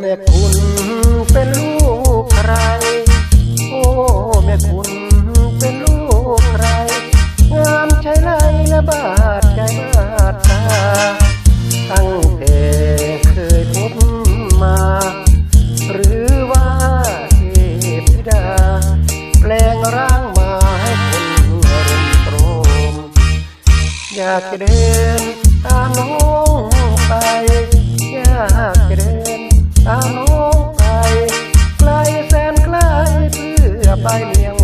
แม่คุณเป็นลูกใคร โอ้แม่คุณเป็นลูกใคร งามใช้ไรและบาดใจบาดตาตั้งแต่เคยพบมา หรือว่าเทพธิดา แปลงร่างมาให้คนรุมโตรม อยากเดินตามน้องไปยาก สาวองไปไกลแสนไกลเพื่อไปเลี้ยง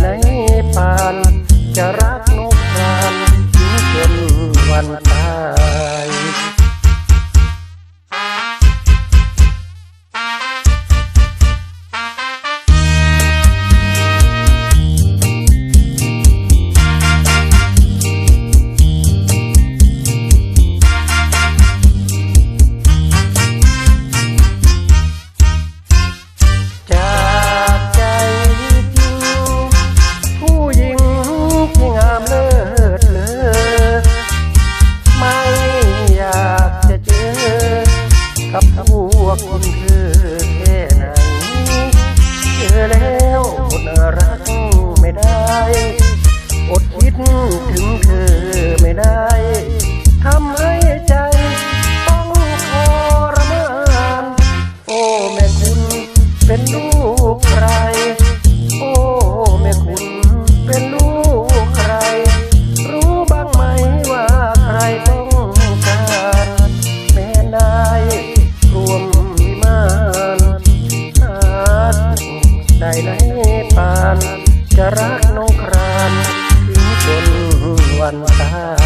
ในปาน จะรักนกพรานถึงจนวัน 왔군데 วันตา